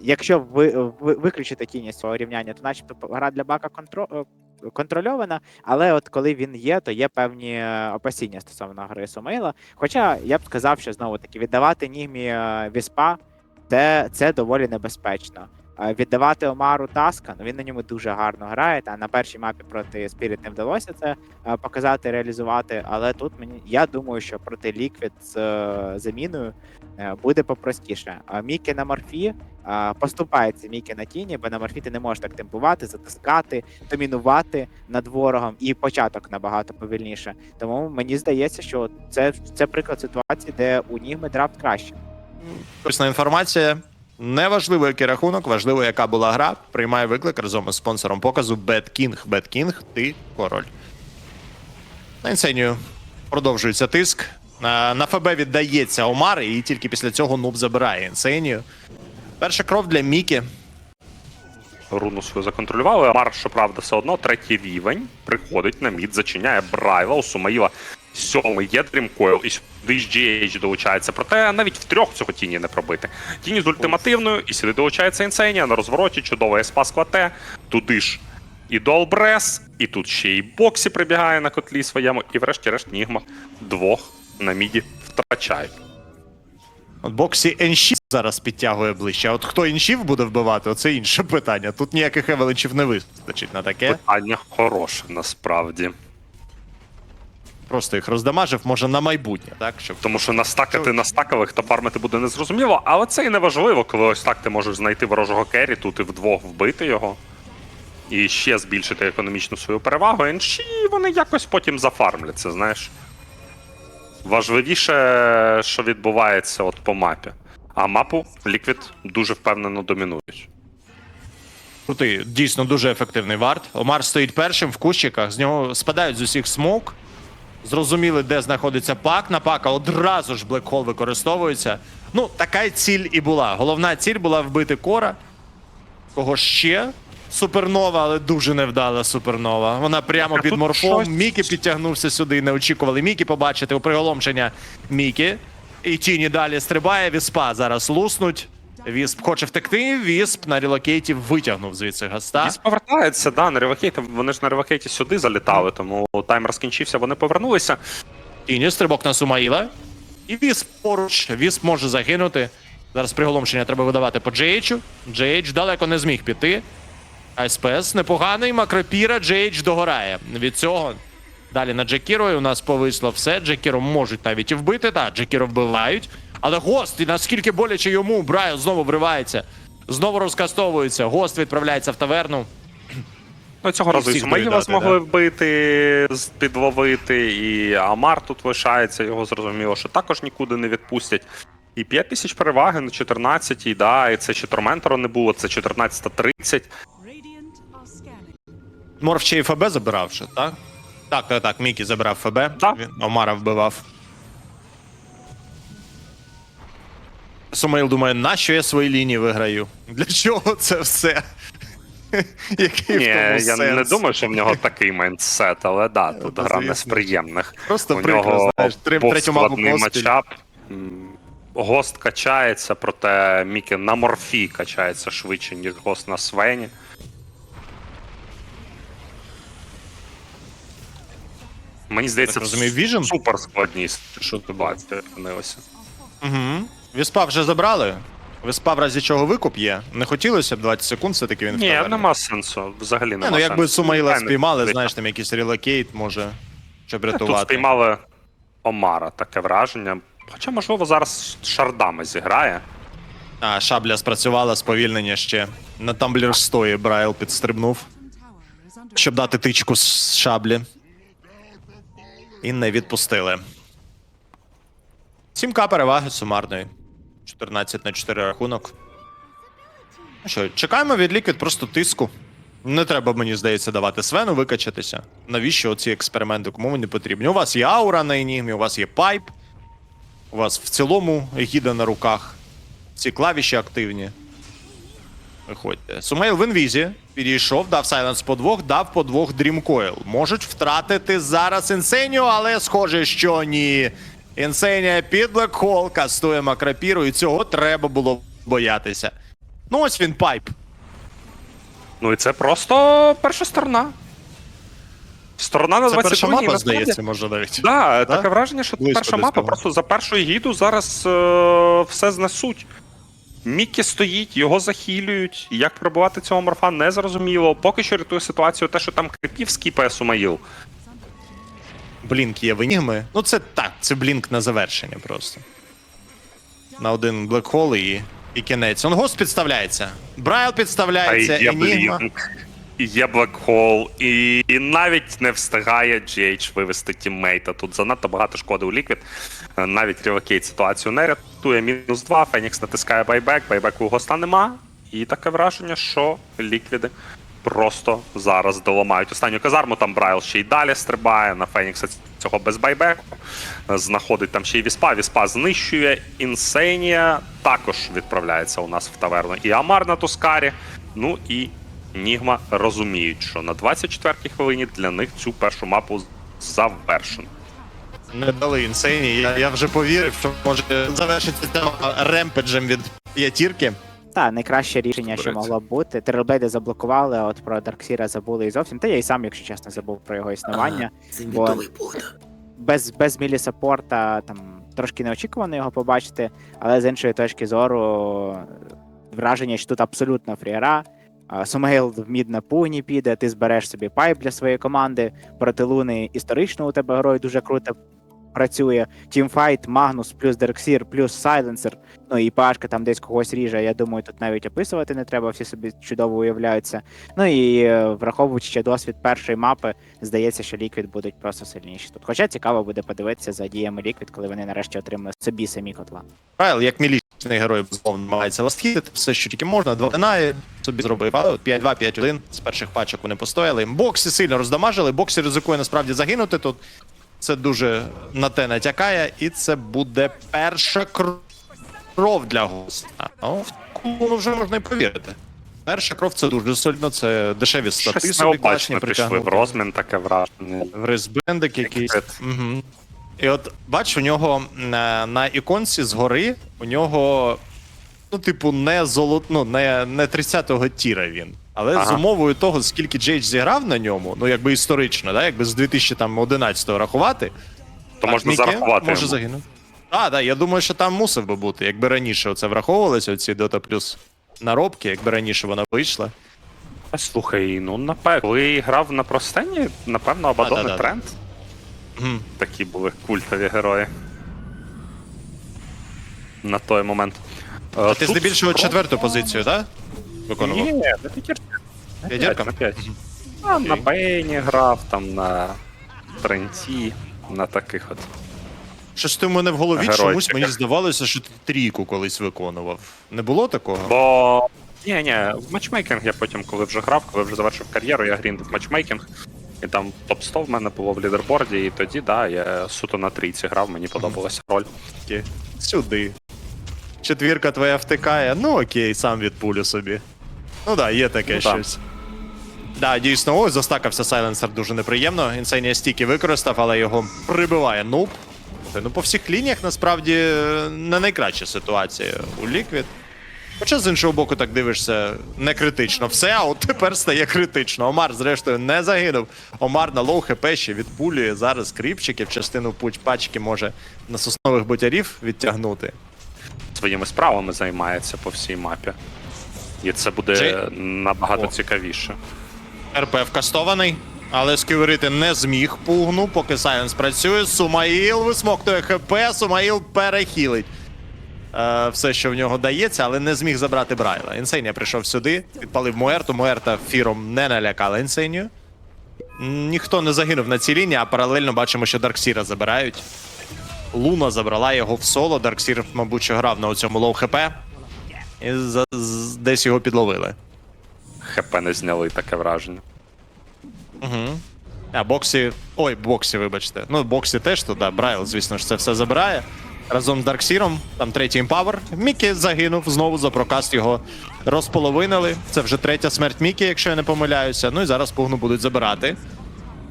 якщо ви, ви виключити тіні цього рівняння, то начебто гра для бака контро, е, контрольована, але от коли він є, то є певні е, опасіння стосовно гри Сумейла. Хоча я б сказав, що знову таки віддавати Нігмі е, Віспа це, це доволі небезпечно. Віддавати Омару Таска, ну він на ньому дуже гарно грає. Та на першій мапі проти Spirit не вдалося це е, показати, реалізувати. Але тут мені я думаю, що проти Liquid з е, заміною е, буде попростіше. А Мікі на морфі поступається Мікі на тіні, бо на морфі ти не можеш так темпувати, затискати, домінувати над ворогом, і початок набагато повільніше. Тому мені здається, що це, це приклад ситуації, де у Нігми драфт краще. Корисна інформація. Неважливо, який рахунок, важливо, яка була гра. Приймає виклик разом із спонсором показу BetKing. BetKing, ти король. На інсенію продовжується тиск. На ФБ віддається Омар, і тільки після цього Нуб забирає інсенію. Перша кров для Мікі. Руну свою законтролювали. Мар, щоправда, все одно третій рівень приходить на мід, зачиняє Брайла, у Сумаїла сьомий є Дрімкойл, і сюди ж GH долучається. Проте навіть в трьох цього тіні не пробити. Тіні з ультимативною, і сюди долучається інсенія на розвороті, чудова еспа сквате, туди ж і Долбрес, і тут ще й Боксі прибігає на котлі своєму, і врешті-решт Нігма двох на міді втрачають. От боксі N6 зараз підтягує ближче. А от хто іншів буде вбивати, оце інше питання. Тут ніяких евелинчів не вистачить на таке. Питання хороше насправді. Просто їх роздамажив, може на майбутнє, так? Щоб Тому що настакати на стакових та фармити буде незрозуміло, але це і не важливо, коли ось так ти можеш знайти ворожого керрі, тут і вдвох вбити його. І ще збільшити економічну свою перевагу. Інші вони якось потім зафармляться, знаєш. Важливіше, що відбувається от по мапі. А мапу Liquid дуже впевнено домінують. Крутий, дійсно дуже ефективний варт. Омар стоїть першим в кущиках, з нього спадають з усіх смок. Зрозуміли, де знаходиться пак. На пака одразу ж блекхол використовується. Ну, така й ціль і була. Головна ціль була вбити кора. Кого ще? Супернова, але дуже невдала супернова. Вона прямо А під морфом. щось- Мікі підтягнувся сюди. Не очікували Мікі побачити у приголомшення Мікі. І тіні далі стрибає. Віспа зараз луснуть. Вісп хоче втекти. Вісп на релокейті витягнув звідси гаста. Віс повертається, да, на ревакейті. Вони ж на ревакейті сюди залітали, тому таймер скінчився, вони повернулися. Тіні, стрибок на Сумаїла. І Вісп поруч. Вісп може загинути. Зараз приголомшення треба видавати по Джейчу. Джейч далеко не зміг піти. АСПС непоганий. Макропіра. Джейч догорає. Від цього далі на Джекіро. І у нас повисло все. Джекіро можуть навіть і вбити. Так, Джекіро вбивають. Але гост, і наскільки боляче йому, Брайл знову вривається. Знову розкастовується. Гост відправляється в таверну. Ну, цього разу і всіх Сумаїла доїдати, змогли вбити, з- підловити, і Амар тут лишається, його зрозуміло, що також нікуди не відпустять. І 5 тисяч переваги на 14-й, да, і це ще Торментора не було, це 14.30. Radiant are scanning. Морф ще й ФБ забирав, що, так? Так, так, так, Мікі забирав ФБ. Так. Він Омара вбивав. Сумаїл думає, нащо я свої лінії виграю? Для чого це все? Який Ні, в тому я сенс? не думаю, що в нього такий майндсет, але да, тут та, гра не з звісно. приємних. Просто У прикро, нього знаєш, три, був третю складний поспіль. матчап. М, Гост качається, проте Мікі на морфі качається швидше, ніж гост на Свені. Мені здається, Так розумію, Vision? супер складні ситуації опинилися. Угу. Віспа вже забрали. Віспа в разі чого викуп є. Не хотілося б 20 секунд, все-таки він Ні, таверні. нема сенсу. Взагалі Не, ну якби сенсу. Сумаїла Звичайно, спіймали, звичайно. знаєш, там якийсь релокейт може, щоб Тут рятувати. спіймали Омара, таке враження. Хоча, можливо, зараз шардами зіграє. А, шабля спрацювала, сповільнення ще. На тамблер стої Брайл підстрибнув. Щоб дати тичку з шаблі. І не відпустили. 7к переваги сумарної. 14 на 4 рахунок. Ну Що, чекаємо від Liquid просто тиску. Не треба, мені здається, давати Свену викачатися. Навіщо оці експерименти? Кому вони потрібні? У вас є аура на енігмі, у вас є пайп. У вас в цілому гіда на руках. Ці клавіші активні. Виходьте. Сумейл в інвізі підійшов, дав сайленс по двох, дав по двох дрімкойл. Можуть втратити зараз інсенію, але схоже, що ні. Інсенія під блекхол кастує макрапіру, і цього треба було боятися. Ну ось він пайп. Ну і це просто перша сторона. Сторона на Це 20 перша мапа, насправді- здається, може навіть. Да, Да? таке враження, що Близько перша мапа просто за першою гіду зараз е, все знесуть. Мікі стоїть, його захилюють. Як пробувати цього морфа не зрозуміло. Поки що рятує ситуацію те, що там крипів скіпає Сумаїл. Блінк є в Енігми. Ну це так, це блінк на завершення просто. На один блекхол і, і кінець. Он гост підставляється. Брайл підставляється, є Енігма. І є Блекхол, і, і навіть не встигає GH вивести тіммейта. Тут занадто багато шкоди у Ліквід. Е, Навіть релокейт ситуацію не рятує. Мінус 2, Фенікс натискає байбек, байбеку у госта нема. І таке враження, що ліквіди просто зараз доламають останню казарму. Там Брайл ще й далі стрибає. На Фенікса цього без байбеку. Знаходить там ще й Віспа. Віспа знищує. Інсейнія також відправляється у нас в таверну. І Амар на Тускарі. Ну і Нігма розуміють, що на 24-й хвилині для них цю першу мапу завершено. Не дали інсейні. Я, я вже повірив, що може завершиться ця ремпеджем від п'ятірки. Та, найкраще рішення, що могло б бути. Трилблейди заблокували, а от про Дарксіра забули і зовсім. Та я і сам, якщо чесно, забув про його існування. Це Бо- буде. без, без мілі саппорта там трошки неочікувано його побачити, але з іншої точки зору враження, що тут абсолютно фріера. А, Сумейл в мід на пугні піде, ти збереш собі пайп для своєї команди. Проти Луни історично у тебе герой дуже круто працює. Тімфайт, Магнус, плюс Дерксір, плюс Сайленсер. Ну і Пашка там десь когось ріже. Я думаю, тут навіть описувати не треба, всі собі чудово уявляються. Ну і е, враховуючи ще досвід першої мапи, здається, що Ліквід будуть просто сильніші тут. Хоча цікаво буде подивитися за діями Ліквід, коли вони нарешті отримали собі самі котла. Райл, як мілічний герой, безумовно, намагається ластхітити, все, що тільки можна, два динає собі зробив. Але 5-2, 5-1 з перших пачок вони постояли. Боксі сильно роздамажили, боксі ризикує насправді загинути тут. Це дуже на те натякає, і це буде перша кров для госта. Ну, в вже можна й повірити. Перша кров це дуже сильно, це дешеві стати Щось собі класні пішли в розмін, таке враження. В ризбендик якийсь. Угу. І от бач, у нього на, на іконці згори, у нього, ну, типу, не золот, ну, не, не 30-го тіра він. Але Ага. з умовою того, скільки Джейдж зіграв на ньому, ну якби історично, да, якби з 2011-го рахувати, То можна Мікі зарахувати. Може загинути. А, да, я думаю, що там мусив би бути. Якби раніше оце враховувалося, оці Dota Plus наробки, якби раніше вона вийшла. Слухай, ну напевно, коли грав на простені, напевно, Абадон да-да-да. Тренд. Мгм. Такі були культові герої. На той момент. Е, А ти здебільшого четверту позицію, так? Виконував? Ні, на п'ятірці. На П'ятірка? п'ять, На п'ять. А, на Бейні грав, там на Тренті, на таких от. Щось ти в мене в голові Геройчика. чомусь мені здавалося, що ти трійку колись виконував. Не було такого? Бо. Ні, ні, в матчмейкінг я потім, коли вже грав, коли вже завершив кар'єру, я гріндив матчмейкінг. І там топ-100 в мене було в лідерборді, і тоді, да, я суто на трійці грав, мені подобалася роль. Сюди. Четвірка твоя втикає. Ну окей, сам відпулю собі. Ну да, є таке Ну, щось. Да, дійсно, ось застакався сайленсер дуже неприємно. Інсейнія стільки використав, але його прибиває нуб. Ну, по всіх лініях насправді не найкраща ситуація у Ліквід. Хоча з іншого боку, так дивишся, не критично все, а от тепер стає критично. Омар, зрештою, не загинув. Омар на лоу хп ще від пулі зараз кріпчиків, частину пуч пачки може на соснових ботярів відтягнути. Своїми справами займається по всій мапі. І це буде Джей- набагато О. цікавіше. РП вкастований, але сківерити не зміг пугну, поки Сайленс працює. Сумаїл висмоктує ХП, Сумаїл перехилить. Е, все, що в нього дається, але не зміг забрати Брайла. Інсейнія прийшов сюди, підпалив Муерту. Муерта фіром не налякала Інсейнію. Ніхто не загинув на цій лінії, а паралельно бачимо, що Дарксіра забирають. Луна забрала його в соло. Дарксір, мабуть, грав на цьому лоу ХП. І за- з- десь його підловили. ХП не зняли таке враження. Угу. А боксі. Ой, боксі, вибачте. Ну, боксі теж тут, да, Брайл, звісно ж, це все забирає. Разом з Дарксіром, там третій імпавер. Мікі загинув знову за прокаст його розполовинили. Це вже третя смерть Мікі, якщо я не помиляюся. Ну і зараз пугну будуть забирати.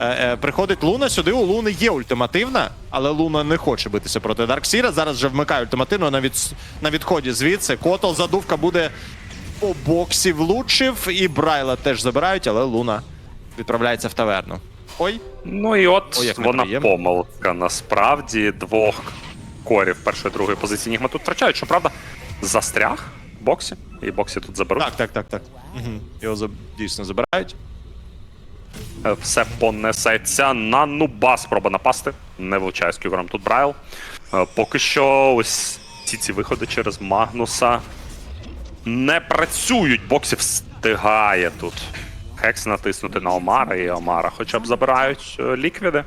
Е, е, приходить Луна сюди. У Луни є ультимативна, але Луна не хоче битися проти Дарксіра. Зараз вже вмикає ультимативну на, від... на відході звідси. Котл задувка буде По боксі влучив, і Брайла теж забирають, але Луна відправляється в таверну. Ой, Ну і от О, як вона помилка насправді двох корів першої другої позиції Нігма тут втрачають. Щоправда, застряг боксі, і боксі тут заберуть. так, так, так, так. Угу. Його дійсно забирають. Е, Все понесеться на нуба. Спроба напасти. Не влучає з кювером тут Брайл. Е, Поки що ось ці ці виходи через Магнуса не працюють. Боксі встигає тут. Хекс натиснути на Омара і Омара хоча б забирають е, ліквіди.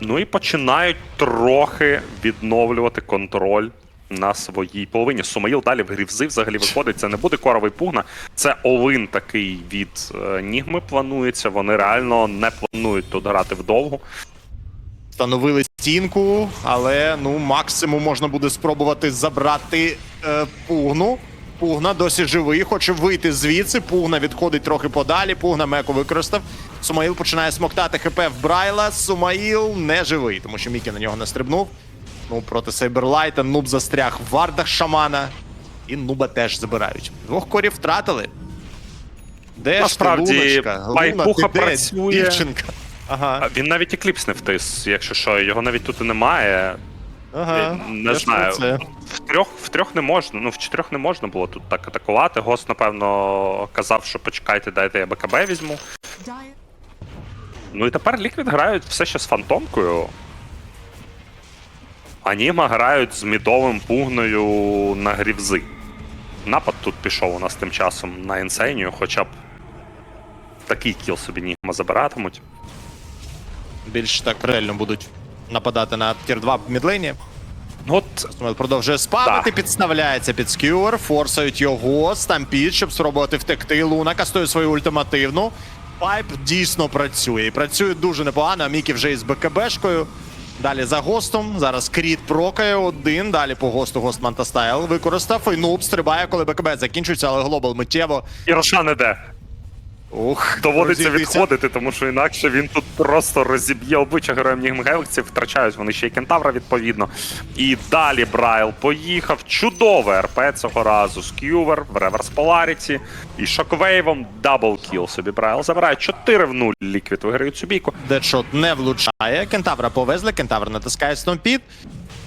Ну і починають трохи відновлювати контроль на своїй половині. Сумаїл далі в грівзи взагалі виходить. Це не буде коровий пугна. Це олин такий від е, Нігми планується. Вони реально не планують тут грати вдовгу. Встановили стінку, але ну максимум можна буде спробувати забрати е, пугну. Пугна досі живий, хоче вийти звідси. Пугна відходить трохи подалі. Пугна меку використав. Сумаїл починає смоктати хп в Брайла. Сумаїл не живий, тому що Мікі на нього не стрибнув. Ну, проти Сейберлайта нуб застряг в вардах шамана. І нуба теж забирають. Двох корів втратили. Де Насправді, ж ти, Луночка? Пайпуха Луна, ти де, працює. Дівчинка. Ага. Він навіть екліпс не втис, якщо що, його навіть тут і немає. Ага. Я не я ж про знаю. це. В трьох, в трьох не можна, ну в чотирьох не можна було тут так атакувати. Гост, напевно, казав, що почекайте, дайте я БКБ візьму. Ну і тепер Ліквід грають все ще з фантомкою. Аніма грають з мідовим пугною на грівзи. Напад тут пішов у нас тим часом на інсейнію, хоча б такий кіл собі Нігма забиратимуть. більш так реально будуть нападати на тір 2 в мідлейні. Ну От продовжує спамити, Так. підставляється під скюер, форсають його, стампід, щоб спробувати втекти. Луна кастує свою ультимативну. Пайп дійсно працює. І працює дуже непогано. а Мікі вже із БКБшкою. Далі за гостом. Зараз Кріт прокає один. Далі по госту гост Мантастайл використав. І нуб стрибає, коли БКБ закінчується, але глобал миттєво. і Рошан іде. Ух, Доводиться розійдеться. відходити, тому що інакше він тут просто розіб'є обличчя героям Нігм Гелексі, втрачають вони ще й кентавра відповідно. І далі Брайл поїхав. Чудове РП цього разу. Скювер в реверс Поларіті. І шоквейвом даблкіл собі Брайл забирає 4 в 0 ліквід виграють цю бійку. Дедшот не влучає. Кентавра повезли, кентавр натискає стомпід.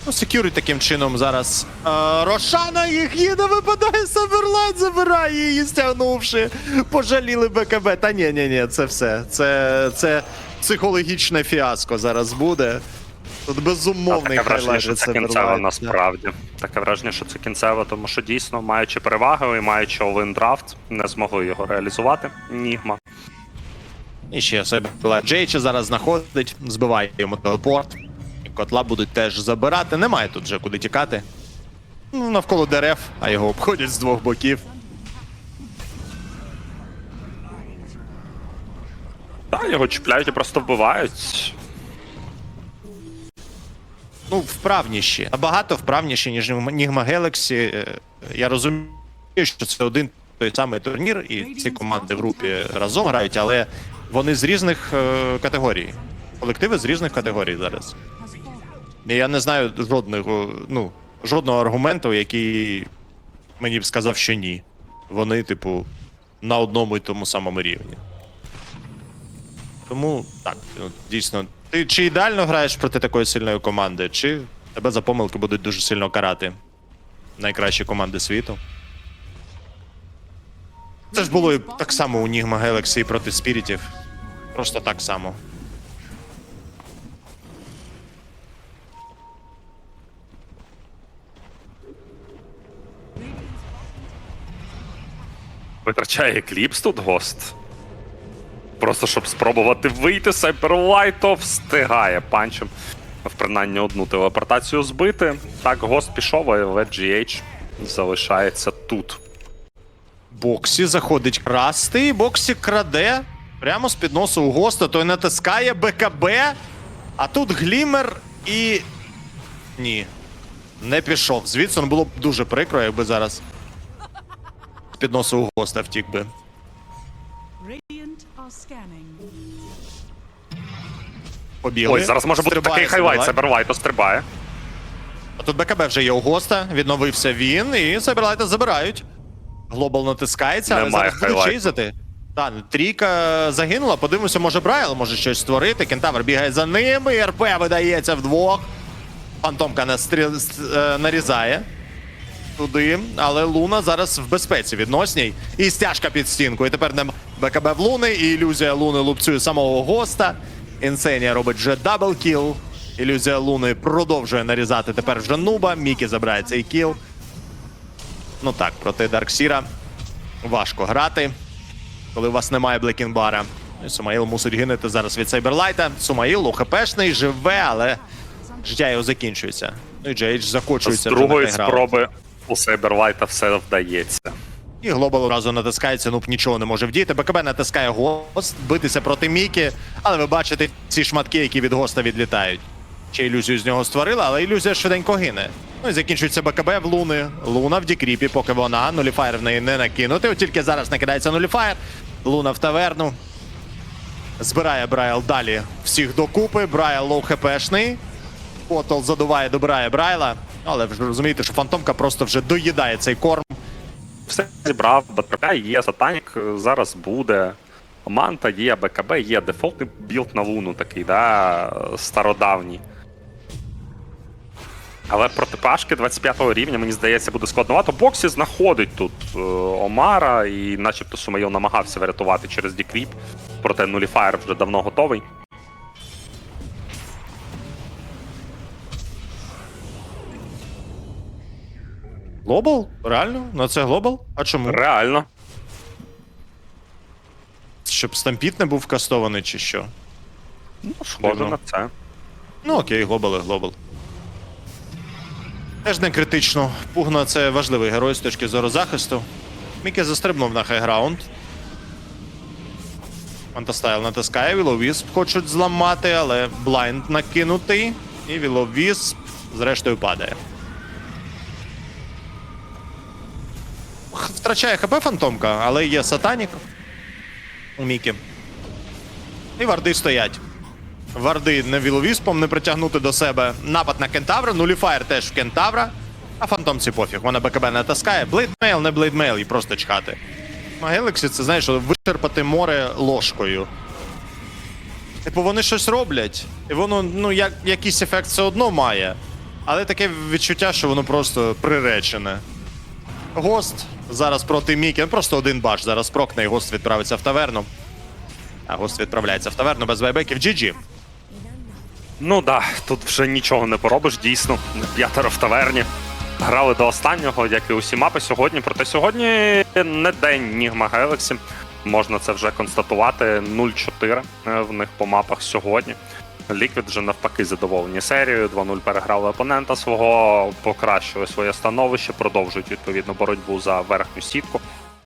Ну, секюрі таким чином зараз. Е, Рошана їх їде, випадає Саберлайт, забирає її, стягнувши. Пожаліли БКБ. Та ні, ні, ні, це все. Це, це психологічне фіаско зараз буде. Тут безумовний таке враження, хайлайт що від це кінцево насправді. Таке враження, що це кінцево, тому що дійсно, маючи перевагу і маючи олин драфт, не змогли його реалізувати. Нігма. І ще Саберлайт Джейча зараз знаходить, збиває йому телепорт. Котла будуть теж забирати. Немає тут вже куди тікати. Ну, навколо дерев, а його обходять з двох боків. Та його чіпляють і просто вбивають. Ну, вправніші. Набагато вправніші, ніж Нігма. Е, Я розумію, що це один той самий турнір, і ці команди в групі разом грають, але вони з різних е, категорій. Колективи з різних категорій зараз. Я не знаю жодного, ну, жодного аргументу, який мені б сказав, що ні. Вони, типу, на одному і тому самому рівні. Тому так, ну, дійсно. Ти чи ідеально граєш проти такої сильної команди, чи тебе за помилки будуть дуже сильно карати найкращі команди світу. Це ж було так само у Нігма Galaxy проти Спірітів. Просто так само. Витрачає кліпс тут гост. Просто щоб спробувати вийти, Сайберлайто встигає панчем. В принаймні одну телепортацію збити. Так, гост пішов, але GH залишається тут. Боксі заходить красти, і Боксі краде прямо з під носу у госта, той натискає БКБ, а тут глімер і. Ні. Не пішов. Звідси ну, було б дуже прикро, якби зараз під носу у госта втік би. Побігли. Ой, зараз може бути такий хайлайт. Сайберлайт. Стрибає. А тут БКБ вже є у госта, відновився він, і Сайберлайта забирають. Глобал натискається, але Немає зараз буде чейзати. Так, трійка загинула. Подивимося, може Брайл може щось створити. Кентавр бігає за ними. і РП видається вдвох. Фантомка настріл... с- е, нарізає туди, але Луна зараз в безпеці відносній. І стяжка під стінку. І тепер не БКБ в Луни, і ілюзія Луни лупцює самого госта. Інсенія робить вже даблкіл. Ілюзія Луни продовжує нарізати тепер вже нуба. Мікі забирає цей кіл. Ну так, проти Дарксіра важко грати, коли у вас немає Блекінбара. Сумаїл мусить гинути зараз від Сайберлайта. Сумаїл УХПшний, живе, але життя його закінчується. Ну і Джейдж З закочується. вже другої спроби у Сайберлайта все вдається. І Глобал одразу натискається, ну нічого не може вдіяти. БКБ натискає гост, битися проти Мікі, але ви бачите ці шматки, які від госта відлітають. Ще ілюзію з нього створили, але ілюзія швиденько гине. Ну і закінчується БКБ в Луни. Луна в Дікріпі, поки вона. Нуліфаєр в неї не накинути. От тільки зараз накидається нуліфаєр. Луна в таверну. Збирає Брайл далі всіх докупи. Брайл лоу хпшний. Котл задуває, добирає Брайла. Але ви розумієте, що фантомка просто вже доїдає цей корм. Все зібрав, БКБ є Сатанік, зараз буде. Манта є, БКБ є, дефолтний білд на луну такий, да, стародавній. Але проти Пашки 25 рівня, мені здається, буде складновато. Боксі знаходить тут е, Омара, і начебто Сумаїл намагався врятувати через Дікріп. Проте нуліфаєр вже давно готовий. Глобал? Реально? На це глобал? А чому? Реально. Щоб стампіт не був кастований чи що? Ну, схоже Дивно. на це. Ну окей, глобал і глобал. Теж не критично. Пугна це важливий герой з точки зору захисту. Мікі застрибнув на хайграунд. Фантастайл натискає, Віловісп хочуть зламати, але блайнд накинутий. І Віловісп зрештою падає. Втрачає ХП фантомка, але є сатанік у Мікі. І варди стоять. Варди не віловіспом не притягнути до себе. Напад на кентавра, нуліфаєр теж в кентавра. А фантомці пофіг, вона БКБ не таскає. Блейдмейл, не блейдмейл, і просто чхати. На Гелексі це знаєш, вичерпати море ложкою. Типу вони щось роблять, і воно, ну, як, якийсь ефект все одно має. Але таке відчуття, що воно просто приречене. Гост зараз проти Мікі. Ну, Просто один баш зараз прокне, і гост відправиться в таверну. А гост відправляється в таверну без байбеків. GG. Ну да, тут вже нічого не поробиш, дійсно. П'ятеро в таверні. Грали до останнього, як і усі мапи сьогодні. Проте сьогодні не день Нігма Гелексі. Можна це вже констатувати. 0-4 е, в них по мапах сьогодні. Ліквід вже навпаки задоволені серією. 2-0 переграли опонента свого, покращили своє становище, продовжують відповідно боротьбу за верхню сітку.